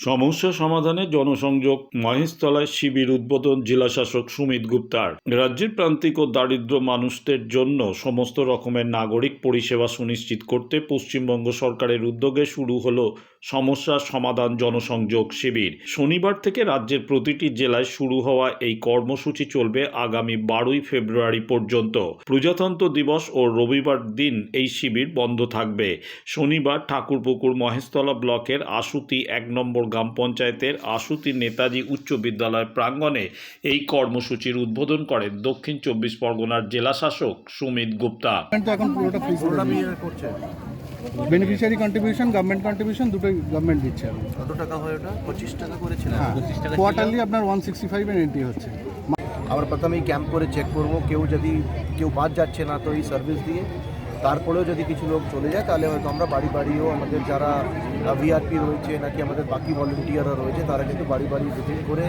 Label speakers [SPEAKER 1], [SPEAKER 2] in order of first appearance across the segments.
[SPEAKER 1] সমস্যা সমাধানে জনসংযোগ, মহেশতলায় শিবির উদ্বোধন জেলাশাসক সুমিত গুপ্তার। রাজ্যের প্রান্তিক ও দারিদ্র মানুষদের জন্য সমস্ত রকমের নাগরিক পরিষেবা সুনিশ্চিত করতে পশ্চিমবঙ্গ সরকারের উদ্যোগে শুরু হল সমস্যা সমাধান জনসংযোগ শিবির। শনিবার থেকে রাজ্যের প্রতিটি জেলায় শুরু হওয়া এই কর্মসূচি চলবে আগামী বারোই ফেব্রুয়ারি পর্যন্ত। প্রজাতন্ত্র দিবস ও রবিবার দিন এই শিবির বন্ধ থাকবে। শনিবার ঠাকুরপুকুর মহেশতলা ব্লকের আশুতি এক নম্বর গ্রাম পঞ্চায়েতের আশুতি নেতাজি উচ্চ বিদ্যালয় প্রাঙ্গণে এই কর্মসূচির উদ্বোধন করেন দক্ষিণ চব্বিশ পরগনার জেলা শাসক সুমিত গুপ্তা।
[SPEAKER 2] এখন পুরোটা
[SPEAKER 3] করছে।
[SPEAKER 2] বেনিফিশিয়ারি কন্ট্রিবিউশন গভর্নমেন্ট কন্ট্রিবিউশন দুটোই গভর্নমেন্ট দিচ্ছে
[SPEAKER 3] কত টাকা হয় ওটা? পঁচিশ টাকা করেছিলেন
[SPEAKER 2] হ্যাঁ কোয়ার্টারলি আপনার ওয়ান সিক্সটি ফাইভ এন্ট্রি হচ্ছে।
[SPEAKER 3] আমরা প্রথমেই ক্যাম্প করে চেক করব কেউ যদি কেউ বাদ যাচ্ছে না তো এই সার্ভিস দিয়ে তারপরেও যদি কিছু লোক চলে যায়, তাহলে হয়তো আমরা বাড়ি বাড়িও আমাদের যারা ভিআরপি রয়েছে, নাকি আমাদের বাকি ভলেন্টিয়াররা রয়েছে, তারা কিন্তু বাড়ি বাড়ি ভিজিট করে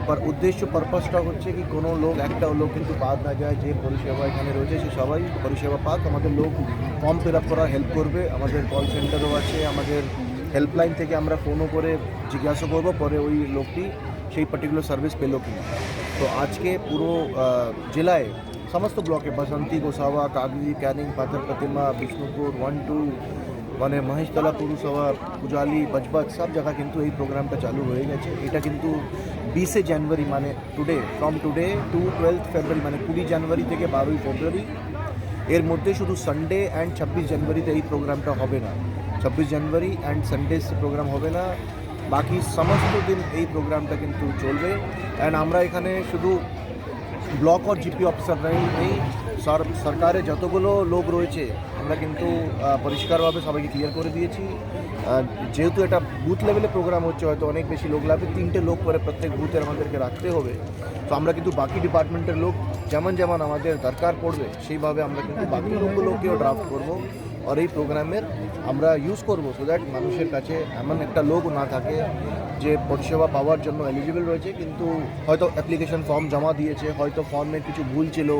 [SPEAKER 3] এবার উদ্দেশ্য পারপাসটা হচ্ছে কি কোনো লোক, একটা লোক কিন্তু বাদ না যায় যে পরিষেবা এখানে রয়েছে, সে সবাই পরিষেবা পাক। আমাদের লোক ফর্ম ফিল আপ করা হেল্প করবে, আমাদের কল সেন্টারও আছে, আমাদের হেল্পলাইন থেকে আমরা ফোনও করে জিজ্ঞাসা করব, পরে ওই লোকটি সেই পার্টিকুলার সার্ভিস পেল কি তো আজকে পুরো জেলায় সমস্ত ব্লকে বাসন্তী গোসাবা কাগজি ক্যানিং পাথর প্রতিমা বিষ্ণুপুর ওয়ান টু মানে মহেশতলা পুরসভা পূজালি বজবত সব জায়গা কিন্তু এই প্রোগ্রামটা চালু হয়ে গেছে এটা কিন্তু বিশে জানুয়ারি মানে today from today to twelfth February মানে কুড়ি জানুয়ারি থেকে বারোই ফেব্রুয়ারি এর মধ্যে শুধু সানডে অ্যান্ড ছাব্বিশ জানুয়ারিতে এই প্রোগ্রামটা হবে না ছাব্বিশ জানুয়ারি অ্যান্ড সানডেজ প্রোগ্রাম হবে না বাকি সমস্ত দিন এই প্রোগ্রামটা কিন্তু চলবে অ্যান্ড আমরা এখানে শুধু ব্লক আর জিপি অফিসাররাই নেই সর- সরকারে যতগুলো লোক রয়েছে, আমরা কিন্তু পরিষ্কারভাবে সবাইকে ক্লিয়ার করে দিয়েছি। যেহেতু এটা বুথ লেভেলে প্রোগ্রাম হচ্ছে, হয়তো অনেক বেশি লোক লাগবে, তিনটে লোক করে প্রত্যেক বুথের আমাদেরকে রাখতে হবে। তো আমরা কিন্তু বাকি ডিপার্টমেন্টের লোক যেমন যেমন আমাদের দরকার পড়বে, সেইভাবে আমরা কিন্তু বাকি লোকগুলোকেও ড্রাফট করব। আর এই প্রোগ্রামের আমরা ইউজ করব সো দ্যাট মানুষের কাছে এমন একটা লোক না থাকে যে পরিষেবা পাওয়ার জন্য এলিজিবল রয়েছে। কিন্তু হয়তো অ্যাপ্লিকেশন ফর্ম জমা দিয়েছে, হয়তো ফর্মে কিছু ভুল ছিল,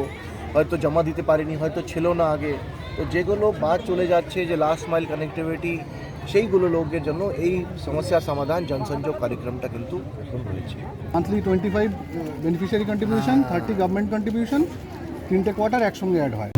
[SPEAKER 3] হয়তো জমা দিতে পারেনি, হয়তো ছিল না আগে। তো যেগুলো বাদ চলে যাচ্ছে যে লাস্ট মাইল কানেক্টিভিটি সেইগুলো লোকের জন্য এই সমস্যার সমাধান জনসংযোগ কার্যক্রমটা কিন্তু শুরু হয়েছে
[SPEAKER 2] monthly twenty five beneficiary contribution thirty government contribution তিনটে কোয়ার্টার একসঙ্গে অ্যাড হয়.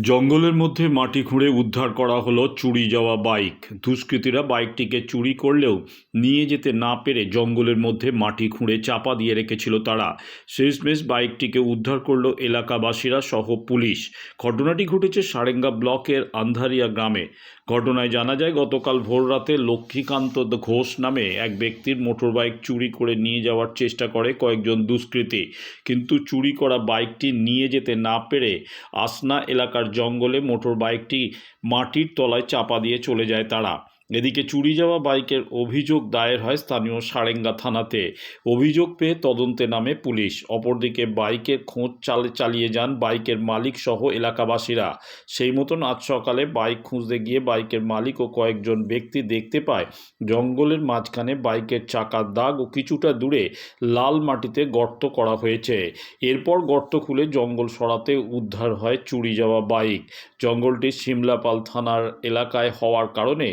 [SPEAKER 1] জঙ্গলের মধ্যে মাটি খুঁড়ে উদ্ধার করা হলো চুরি যাওয়া বাইক। দুষ্কৃতীরা বাইকটিকে চুরি করলেও নিয়ে যেতে না পেরে জঙ্গলের মধ্যে মাটি খুঁড়ে চাপা দিয়ে রেখেছিল তারা। শেষমেশ বাইকটিকে উদ্ধার করল এলাকাবাসীরা সহ পুলিশ। ঘটনাটি ঘটেছে সারেঙ্গা ব্লকের আন্ধারিয়া গ্রামে। ঘটনায় জানা যায়, গতকাল ভোররাতে লক্ষ্মীকান্ত ঘোষ নামে এক ব্যক্তির মোটরবাইক চুরি করে নিয়ে যাওয়ার চেষ্টা করে কয়েকজন দুষ্কৃতী। কিন্তু চুরি করা বাইকটি নিয়ে যেতে না পেরে আসনা এলাকার জঙ্গলে মোটর বাইকটি মাটির তলায় চাপা দিয়ে চলে যায় তারা। এদিকে চুরি যাওয়া বাইকের অভিযোগ দায়ের হয় স্থানীয় সারেঙ্গা থানাতে। অভিযোগ পেয়ে তদন্তে নামে পুলিশ। অপরদিকে বাইকের খোঁজ চালে, চালিয়ে যান বাইকের মালিক সহ এলাকাবাসীরা। সেই মতন আজ সকালে বাইক খুঁজতে গিয়ে বাইকের মালিক ও কয়েকজন ব্যক্তি দেখতে পায়, জঙ্গলের মাঝখানে বাইকের চাকার দাগ ও কিছুটা দূরে লাল মাটিতে গর্ত করা হয়েছে। এরপর গর্ত খুলে জঙ্গল সরাতে উদ্ধার হয় চুরি যাওয়া বাইক। জঙ্গলটি সিমলাপাল থানার এলাকায় হওয়ার কারণে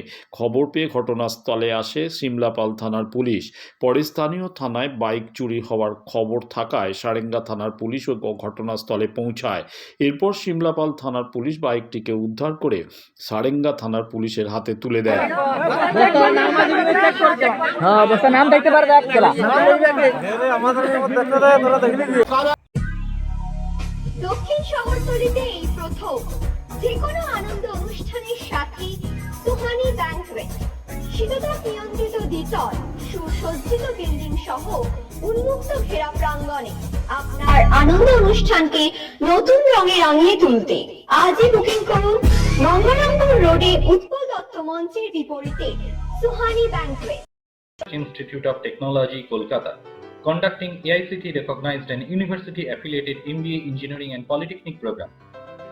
[SPEAKER 1] খবর পেয়ে ঘটনাস্থলে আসে সিমলাপাল থানার পুলিশ। পরে স্থানীয় থানায় বাইক চুরি হওয়ার খবর থাকায় সারেঙ্গা থানার পুলিশও ঘ- ঘটনাস্থলে পৌঁছায়। এরপর সিমলাপাল থানার পুলিশ বাইকটিকে উদ্ধার করে সারেঙ্গা থানার পুলিশের হাতে তুলে দেয়।
[SPEAKER 4] হ্যাঁ অবস্থা নাম দেখতে পারবে একলা
[SPEAKER 5] দক্ষিণ শহরতলিতে এই প্রথম। যে কোনো আনন্দ অনুষ্ঠানের সাথে সুহানি ব্যাংকুয়েট শীততাপ নিয়ন্ত্রিত দ্বিতল সুসজ্জিত বিল্ডিং সহ উন্মুক্ত ঘেরা প্রাঙ্গণে আপনার আনন্দ অনুষ্ঠানকে নতুন রঙে রাঙিয়ে তুলতে আজই বুকিং করুন গঙ্গারামপুর রোডে উৎপল দত্ত মঞ্চের বিপরীতে Suhani banquet
[SPEAKER 6] Institute of Technology, Kolkata, conducting AICT recognized and university affiliated MBA Engineering and Polytechnic program.